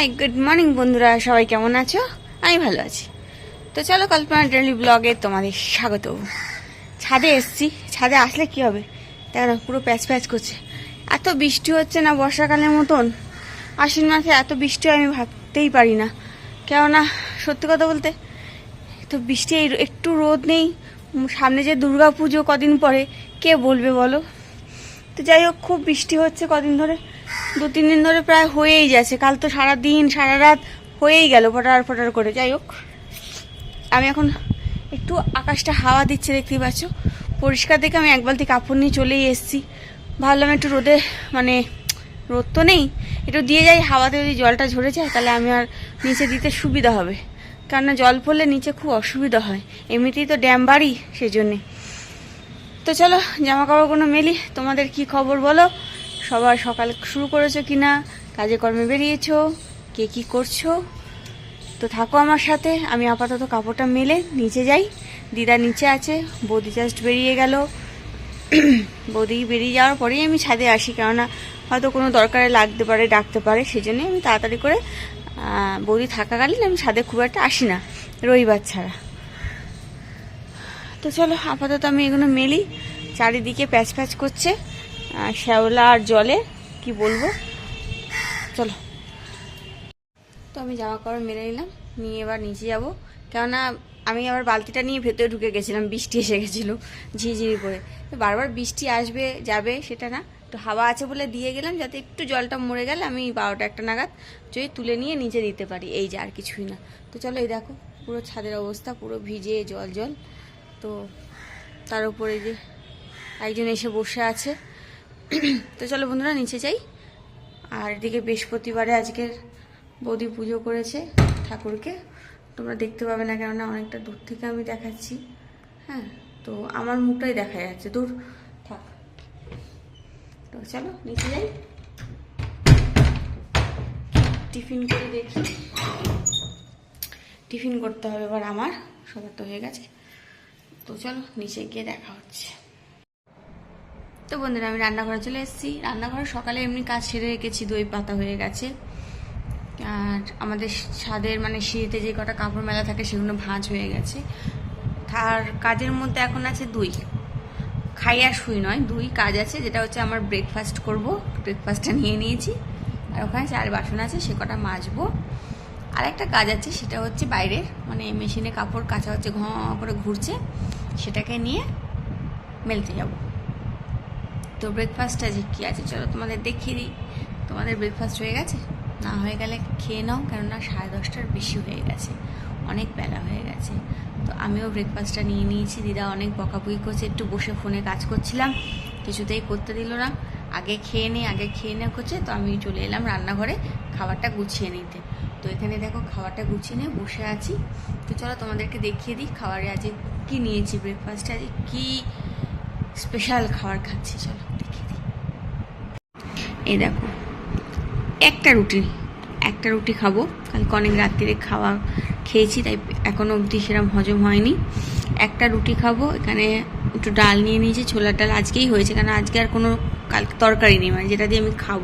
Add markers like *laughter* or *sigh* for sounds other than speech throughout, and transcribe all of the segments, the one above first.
Hi good morning বন্ধুরা। সবাই কেমন আছো? আমি ভালো আছি। তো চলো কল্পনা ডেলি ব্লগে তোমাদের স্বাগত। ছাদে এসছি। ছাদে আসলে কি হবে? দেখো, পুরো প্যাচ প্যাচ করছে। এত বৃষ্টি হচ্ছে না বর্ষাকালের মতন? আশ্বিন মাসে এত বৃষ্টি আমি ভাবতেই পারি না। কেননা, সত্যি কথা বলতে, তো বৃষ্টি একটু রোদ নেই। সামনে যে দুর্গা পুজো কদিন পরে, কে বলবে বলো? তো যাই হোক, খুব বৃষ্টি হচ্ছে কদিন ধরে। দু, তিন দিন ধরে প্রায় হয়েই যাচ্ছে। কাল তো সারা দিন সারা রাত হয়েই গেল ফটার ফটার করে। যাই হোক, আমি এখন একটু আকাশটা হাওয়া দিচ্ছে, দেখতেই পাচ্ছ। পরিষ্কার দেখে আমি এক বালতি কাপড় নিয়ে চলেই এসেছি। ভাবলাম একটু রোদে মানে রোদ তো নেই, একটু দিয়ে যাই। হাওয়াতে যদি জলটা ঝরে যায় তাহলে আমি আর নিচে দিতে সুবিধা হবে। কেননা জল পড়লে নিচে খুব অসুবিধা হয়। এমনিতেই তো ড্যাম বাড়ি সেই জন্যে তো চলো জামা কাপড়গুলো মেলি। তোমাদের কি খবর বলো? সবার সকাল শুরু করেছ কি না কাজে কর্মে বেরিয়েছো? কে কি করছ? তো থাকো আমার সাথে। আমি আপাতত কাপড়টা মেলে নিচে যাই। দিদা নিচে আছে। বৌদি জাস্ট বেরিয়ে গেল। বৌদি বেরিয়ে যাওয়ার পরেই আমি ছাদে আসি। কেননা হয়তো কোনো দরকারে লাগতে পারে, ডাকতে পারে। সেই জন্যই আমি তাড়াতাড়ি করে বৌদি থাকাকালীন আমি ছাদে খুব একটা আসি না। রবিবার ছাড়া। তো চলো, আপাতত আমি এগুলো মেলি। চারিদিকে প্যাচ প্যাচ করছে শ্যাওলা আর জলে, কি বলব? চলো। তো আমি জামা কাপড় মেলে নিলাম, নিয়ে এবার নিচে যাব। কেননা আমি আবার বালতিটা নিয়ে ভেতরে ঢুকে গেছিলাম, বৃষ্টি এসে গেছিল ঝিঝিরি করে। তো বারবার বৃষ্টি আসবে, যাবে, সেটা না। তো হাওয়া আছে বলে দিয়ে গেলাম, যাতে একটু জলটা মরে গেলে আমি বারোটা একটা নাগাদ যদি তুলে নিয়ে নিচে দিতে পারি। এই যে আর কিছুই না। তো চলো, এই দেখো, পুরো ছাদের অবস্থা, পুরো ভিজে জল জল। তো তার উপরে যে একজন এসে বসে আছে। তো চলো বন্ধুরা, নিচে যাই। আর এদিকে বৃহস্পতিবারে আজকের বৌদি পুজো করেছে ঠাকুরকে। তোমরা দেখতে পাবে না কেননা অনেকটা দূর থেকে আমি দেখাচ্ছি। হ্যাঁ তো আমার মুখটাই দেখা যাচ্ছে। দূর থাক। তো চলো, নিচে যাই। টিফিন করে দেখি। টিফিন করতে হবে এবার আমার, সবার তো হয়ে গেছে। তো চলো নিচে গিয়ে দেখা হচ্ছে। তো বন্ধুরা, আমি রান্নাঘরে চলে এসেছি। রান্নাঘরে সকালে এমনি কাজ সেরে রেখেছি, দই পাতা হয়ে গেছে। আর আমাদের ছাদের মানে সিঁড়িতে যে কটা কাপড় মেলা থাকে সেগুলো ভাঁজ হয়ে গেছে। আর কাজের মধ্যে এখন আছে দুই। খাই আর শুই নয়, দুই কাজ আছে, যেটা হচ্ছে আমার ব্রেকফাস্ট করব। ব্রেকফাস্টটা নিয়ে নিয়েছি। আর ওখানে চার বাসন আছে, সে কটা মাজবো। আর একটা কাজ আছে, সেটা হচ্ছে বাইরের মানে মেশিনে কাপড় কাচা হচ্ছে, ঘ করে ঘুরছে, সেটাকে নিয়ে মেলতে যাব। তো ব্রেকফাস্ট আজ কী আছে? চলো তোমাদের দেখিয়ে দিই। তোমাদের ব্রেকফাস্ট হয়ে গেছে? না হয়ে গেলে খেয়ে নাও, কেননা সাড়ে দশটার বেশি হয়ে গেছে। অনেক বেলা হয়ে গেছে। তো আমিও ব্রেকফাস্টটা নিয়ে নিয়েছি। দিদা অনেক বকাবকি করছে, একটু বসে ফোনে কাজ করছিলাম, কিছুতেই করতে দিল না। আগে খেয়ে নে, আগে খেয়ে নে করছে, তো আমি চলে এলাম রান্নাঘরে, খাবারটা গুছিয়ে নিতে। তো এখানে দেখো খাবারটা গুছিয়ে নিয়ে বসে আছি। তো চলো তোমাদেরকে দেখিয়ে দিই খাবারে আজকে কি নিয়েছি ব্রেকফাস্টে আজকে কী স্পেশাল খাবার খাচ্ছি, চলো দেখিয়ে দিই। এই দেখো, একটা রুটি একটা রুটি খাব। কালকে অনেক রাত্রিরে খাওয়া খেয়েছি, তাই এখনও অবধি সেরকম হজম হয়নি। একটা রুটি খাব, এখানে একটু ডাল নিয়ে নিয়েছি, ছোলার ডাল আজকেই হয়েছে কারণ আজকে আর কোনো কালকে তরকারি নেই মানে যেটা দিয়ে আমি খাব।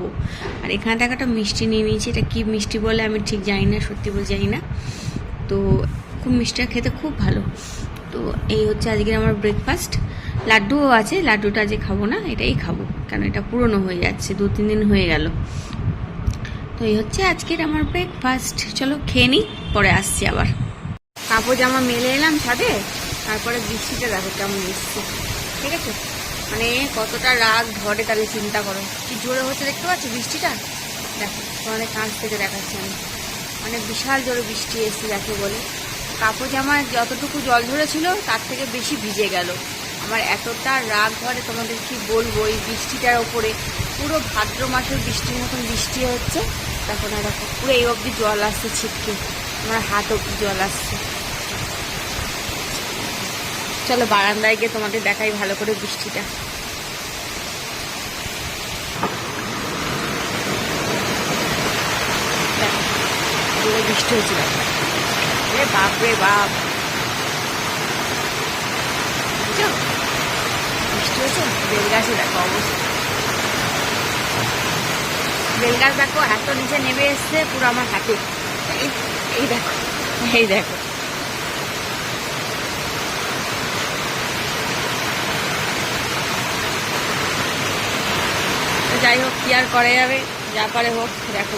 আর এখানে দেখো একটা মিষ্টি নিয়ে নিয়েছি, এটা কি মিষ্টি বলে আমি ঠিক জানি না, সত্যি বলে জানি না। তো খুব মিষ্টিটা খেতে খুব ভালো। তো এই হচ্ছে আজকের আমার ব্রেকফাস্ট লাড্ডুও আছে, লাড্ডুটা আজকে খাব না, এটাই খাব কারণ এটা পুরনো হয়ে যাচ্ছে দু তিন দিন হয়ে গেল। তো এই হচ্ছে আজকের আমার ব্রেকফাস্ট চলো খেয়ে নিই, পরে আসছি আবার। কাপড় জামা মেলে এলাম ছাদে, তারপরে বৃষ্টিটা দেখো কেমন এসছে। ঠিক আছে? মানে কতটা রাগ ধরে তাহলে চিন্তা করো। কি জোরে হচ্ছে দেখতে পাচ্ছ বৃষ্টিটা? দেখো, তোমাদের কাছ থেকে দেখাচ্ছি আমি। মানে বিশাল জোরে বৃষ্টি এসছে, যাকে বলে। কাপড় জামা যতটুকু জল ধরেছিল, তার থেকে বেশি ভিজে গেল। আমার এতটা রাগ ধরে তোমাদের কি বলব, এই বৃষ্টিটার ওপরে। পুরো ভাদ্র মাসের বৃষ্টির মতন বৃষ্টি হচ্ছে। দেখো না, দেখো, পুরো এই অবধি জল আসছে ছিটকে। আমার হাত অবধি জল আসছে। চলো বারান্দায় গিয়ে তোমাদের দেখাই ভালো করে বৃষ্টিটা। বৃষ্টি দেখো এ বাপ। রে বাপ বৃষ্টি হচ্ছে বেল গাছে দেখো অবস্থা। বেলগাছ দেখো, এত নিচে নেমে এসছে, পুরো আমার হাতে। এই দেখো এই দেখো। যাই হোক, কি আর করা যাবে? যা পারে হোক, দেখো,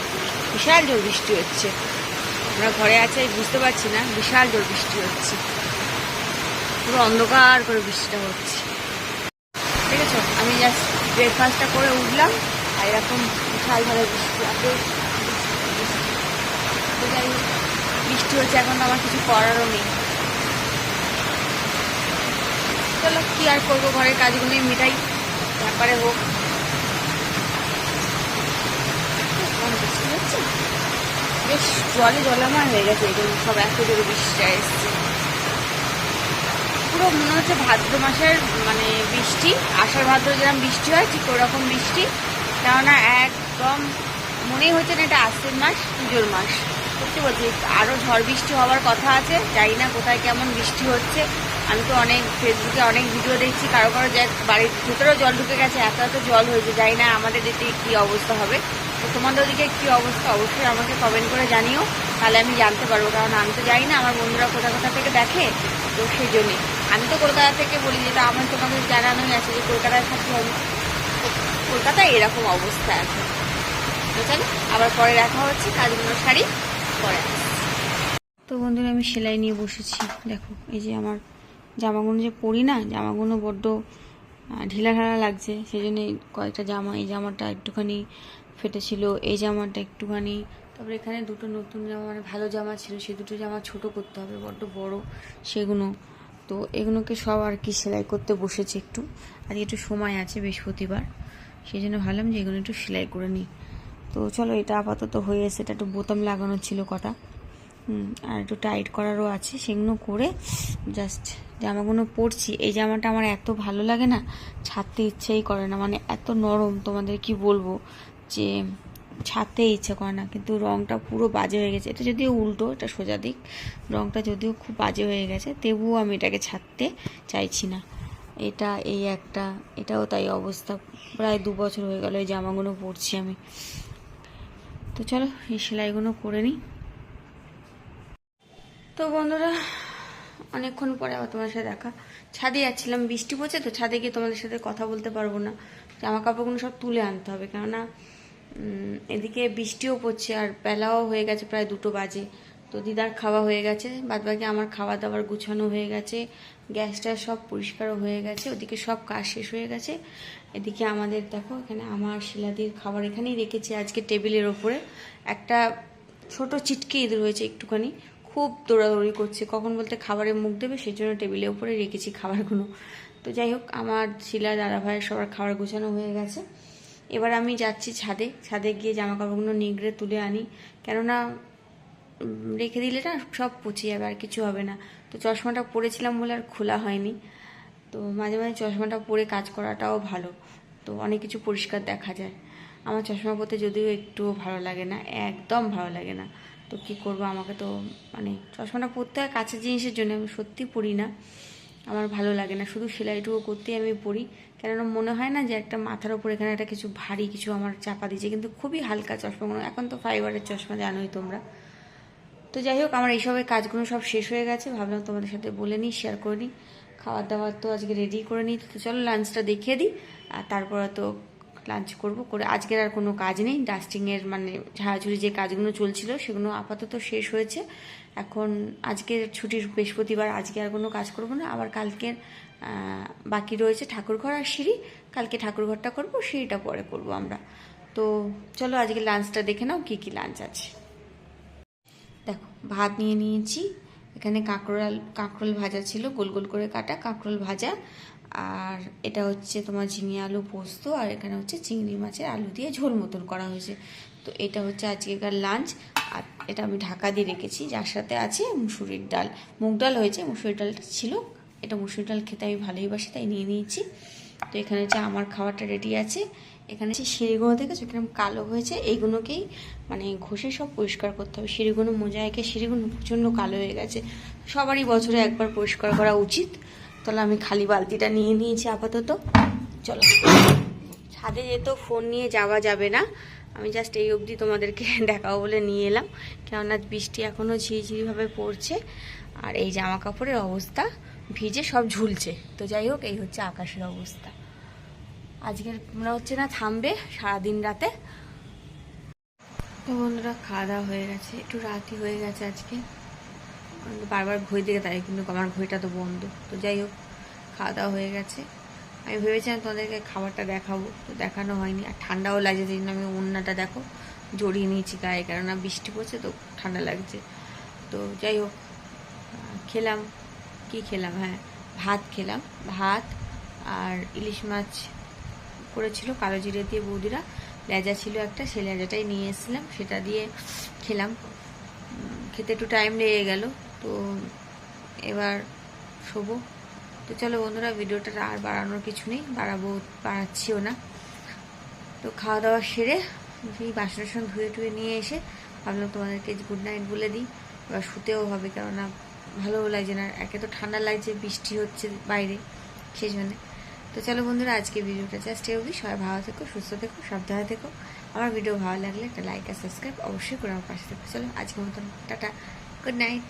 বিশাল জোর বৃষ্টি হচ্ছে। আমরা ঘরে আছে, বুঝতে পারছি না, বিশাল জোর বৃষ্টি হচ্ছে। পুরো অন্ধকার করে বৃষ্টিটা হচ্ছে। ঠিক আছে, আমি জাস্ট ব্রেকফাস্টটা করে উঠলাম, আর এরকম বিশাল ভালো বৃষ্টি আছে বৃষ্টি। হচ্ছে, এখন আমার কিছু করারও নেই। চলো, কি আর করব, ঘরের কাজগুলোই মিটাই ব্যাপারে হোক কেমন বৃষ্টি হচ্ছে বেশ জলে জলামার হয়ে গেছে এগুলো সব এত জোরে বৃষ্টিটা এসছে। পুরো মনে হচ্ছে ভাদ্র মাসের মানে বৃষ্টি, আষাঢ় ভাদ্র যেরকম বৃষ্টি হয়, ঠিক ওরকম বৃষ্টি। কেননা একদম মনেই হচ্ছে না এটা আশ্বিন মাস, পুজোর মাস। সত্যি বলছি আরও ঝড় বৃষ্টি হওয়ার কথা আছে, জানি না কোথায় কেমন বৃষ্টি হচ্ছে। আমি তো অনেক ফেসবুকে অনেক ভিডিও দেখছি, কারও কারও যে বাড়ির ভিতরেও জল ঢুকে গেছে, এত এত জল হয়েছে, জানি না আমাদের এদিকে কী অবস্থা হবে। তো তোমাদের ওদিকে কী অবস্থা? অবশ্যই আমাকে কমেন্ট করে জানিও। তাহলে আমি জানতে পারব, কারণ আমি তো জানি না আমার বন্ধুরা কোথা কোথা থেকে দেখে, তো সেই জন্যে আমি তো কলকাতা থেকে বলি, যেটা আমার তোমাদের জানানোই আছে যে কলকাতায় থাকি আমি। কলকাতায় এরকম অবস্থা আছে। চলো, আবার পরে দেখা হচ্ছে, কাজগুলো শাড়ি পরে তো বন্ধুরা, আমি সেলাই নিয়ে বসেছি। দেখো, এই যে আমার জামাগুলো যে পরি না, জামাগুলো বড্ড ঢিলা ঢালা লাগছে। সেই জন্য কয়েকটা জামা, এই জামাটা একটুখানি ফেটেছিল এই জামাটা একটুখানি। তারপরে এখানে দুটো নতুন জামা মানে ভালো জামা ছিল সেই দুটো জামা ছোট করতে হবে বড্ড বড় সেগুলো তো এগুলোকে সব আর কি সেলাই করতে বসেছে একটু। আর একটু সময় আছে বৃহস্পতিবার সেই জন্য ভাবলাম যে এগুলো একটু সেলাই করে নিই। তো চলো এটা আপাতত হয়ে এসে এটা একটু বোতাম লাগানো ছিল কটা। হুম, আর একটু টাইট করারও আছে সেগুলো করে জাস্ট জামাগুলো পরছি। এই জামাটা আমার এত ভালো লাগে না ছাড়তে ইচ্ছেই করে না মানে এত নরম তোমাদের কি বলব? যে ছাড়তে ইচ্ছে করে না, কিন্তু রংটা পুরো বাজে হয়ে গেছে। এটা যদিও উল্টো, এটা সোজা দিক। রঙটা যদিও খুব বাজে হয়ে গেছে, তবুও আমি এটাকে ছাড়তে চাইছি না। এটা এই একটা, এটাও তাই অবস্থা। প্রায় দু বছর হয়ে গেল এই জামাগুলো পরছি আমি। তো চলো, এই সেলাইগুলো করে নিই। তো বন্ধুরা, অনেকক্ষণ পরে আবার তোমার সাথে দেখা। ছাদে যাচ্ছিলাম, বৃষ্টি পড়ছে তো ছাদে গিয়ে তোমাদের সাথে কথা বলতে পারব না। জামা কাপড়গুলো সব তুলে আনতে হবে, কেননা এদিকে বৃষ্টিও পড়ছে আর বেলাও হয়ে গেছে প্রায় দুটো বাজে। তো দিদার খাওয়া হয়ে গেছে বাদ বাকি আমার খাওয়া দাওয়ার গুছানো হয়ে গেছে, গ্যাসটা সব পরিষ্কারও হয়ে গেছে, ওদিকে সব কাজ শেষ হয়ে গেছে। এদিকে আমাদের দেখো, এখানে আমার শিলাদির খাবার এখানেই রেখেছি আজকে টেবিলের ওপরে। একটা ছোট চিটকে ইঁদুর হয়েছে একটুখানি, খুব দৌড়াদৌড়ি করছে, কখন বলতে খাবারে মুখ দেবে সেই জন্য টেবিলের উপরে রেখেছি খাবারগুলো। তো যাই হোক, আমার শিলা, দাদা ভাইয়ের সবার খাবার গোছানো হয়ে গেছে। এবার আমি যাচ্ছি ছাদে। ছাদে গিয়ে জামা কাপড়গুলো নিগড়ে তুলে আনি। কেননা রেখে দিলে না সব পচে যাবে, আর কিছু হবে না। তো চশমাটা পরেছিলাম বলে আর খোলা হয়নি। তো মাঝে মাঝে চশমাটা পরে কাজ করাটাও ভালো। তো অনেক কিছু পরিষ্কার দেখা যায়। আমার চশমা পরতে যদিও একটুও ভালো লাগে না, একদম ভালো লাগে না। তো কি করব আমাকে তো মানে চশমাটা পরতে হয় কাছের জিনিসের জন্য, আমি সত্যি পড়ি না। আমার ভালো লাগে না। শুধু সেলাইটুকু করতেই আমি পড়ি। কেননা মনে হয় না যে একটা মাথার ওপর এখানে একটা কিছু ভারী কিছু আমার চাপা দিয়েছে। কিন্তু খুবই হালকা চশমাগুলো এখন তো ফাইবারের চশমা জানোই তোমরা। তো যাই হোক, আমার এইসবের কাজগুলো সব শেষ হয়ে গেছে। ভাবলাম তোমাদের সাথে বলে নিই শেয়ার করে নিই। খাবার দাবার তো আজকে রেডি করে নিই। তো চলো লাঞ্চটা দেখিয়ে দিই। আর তারপরে তো লাঞ্চ করব, করে আজকের আর কোনো কাজ নেই। ডাস্টিংয়ের মানে ঝাড়াঝুড়ি যে কাজগুলো চলছিল সেগুলো আপাতত শেষ হয়েছে। এখন আজকের ছুটির বৃহস্পতিবার, আজকে আর কোনো কাজ করব না। আবার কালকের বাকি রয়েছে ঠাকুরঘর আর সিঁড়ি। কালকে ঠাকুরঘরটা করব, সিঁড়িটা পরে করব আমরা। তো চলো আজকে লাঞ্চটা দেখে নাও, কী কী লাঞ্চ আছে। দেখো, ভাত নিয়ে নিয়েছি। এখানে কাঁকরোল কাঁকরোল ভাজা ছিল, গোল গোল করে কাটা। কাঁকরোল ভাজা আর এটা হচ্ছে তোমার ঝিঙে আলু পোস্ত, আর এখানে হচ্ছে চিংড়ি মাছের আলু দিয়ে ঝোল মতন করা হয়েছে। তো এটা হচ্ছে আজকেকার লাঞ্চ আর এটা আমি ঢাকা দিয়ে রেখেছি। যার সাথে আছে মুসুরির ডাল। মুগ ডাল হয়েছে, মুসুরির ডালটা ছিল। এটা মুসুরির ডাল খেতে আমি ভালোই বাসি, তাই নিয়ে নিয়েছি। তো এখানে হচ্ছে আমার খাবারটা রেডি আছে। এখানে যে সিঁড়িগুলো দেখেছ কীরকম কালো হয়েছে, এইগুলোকেই মানে ঘষে সব পরিষ্কার করতে হবে। সিঁড়িগুলো মোজাইকে সিঁড়িগুলো প্রচণ্ড কালো হয়ে গেছে। সবারই বছরে একবার পরিষ্কার করা উচিত। তাহলে আমি খালি বালতিটা নিয়ে নিয়েছি আপাতত। চলো। ছাদে যেহেতু ফোন নিয়ে যাওয়া যাবে না, আমি জাস্ট এই অবধি তোমাদেরকে *laughs* দেখাবো বলে নিয়ে এলাম। কেননা বৃষ্টি এখনও ঝিরিঝিরিভাবে পড়ছে, আর এই জামা কাপড়ের অবস্থা, ভিজে সব ঝুলছে। তো যাই হোক, এই হচ্ছে আকাশের অবস্থা। আজকের মনে হচ্ছে না থামবে সারাদিন রাতে। তো বন্ধুরা, খাওয়া দাওয়া হয়ে গেছে, একটু রাতই হয়ে গেছে আজকে। বারবার ঘড়ি দিকে তাই কিন্তু আমার ঘড়িটা তো বন্ধ। তো যাই হোক খাওয়া দাওয়া হয়ে গেছে। আমি ভেবেছিলাম তোমাদেরকে খাবারটা দেখাবো, তো দেখানো হয়নি। আর ঠান্ডাও লাগছে জন্য আমি ওড়নাটা দেখো, জড়িয়ে নিয়েছি গায়ে, কেননা বৃষ্টি পড়ছে তো ঠান্ডা লাগছে। তো যাই হোক খেলাম। কি খেলাম? হ্যাঁ ভাত খেলাম। ভাত আর ইলিশ মাছ করেছিল কালো জিরে দিয়ে বৌদিরা। লেজা ছিল একটা, সেই লেজাটাই নিয়ে এসেছিলাম। সেটা দিয়ে খেলাম। খেতে একটু টাইম লেগে গেল। তো এবার শোবো। তো চলো বন্ধুরা, ভিডিওটা আর বাড়ানোর কিছু নেই, বাড়াবো, বাড়াচ্ছিও না। তো খাওয়া দাওয়া সেরে সেই বাসন টাসন ধুয়ে টুয়ে নিয়ে এসে ভাবলাম তোমাদেরকে গুড নাইট বলে দিই। এবার শুতেও হবে, কেননা ভালোও লাগছে না। একে তো ঠান্ডা লাগছে, বৃষ্টি হচ্ছে বাইরে, সেই জন্যে। তো চলো বন্ধুরা, আজকে ভিডিওটা জাস্ট অবধি। সবাই ভালো থেকো, সুস্থ থেকো, সাবধানে থেকো। আমার ভিডিও ভালো লাগলে একটা লাইক আর সাবস্ক্রাইব অবশ্যই করে আমার পাশে থেকো। চলো আজকের মতন, টাটা গুড নাইট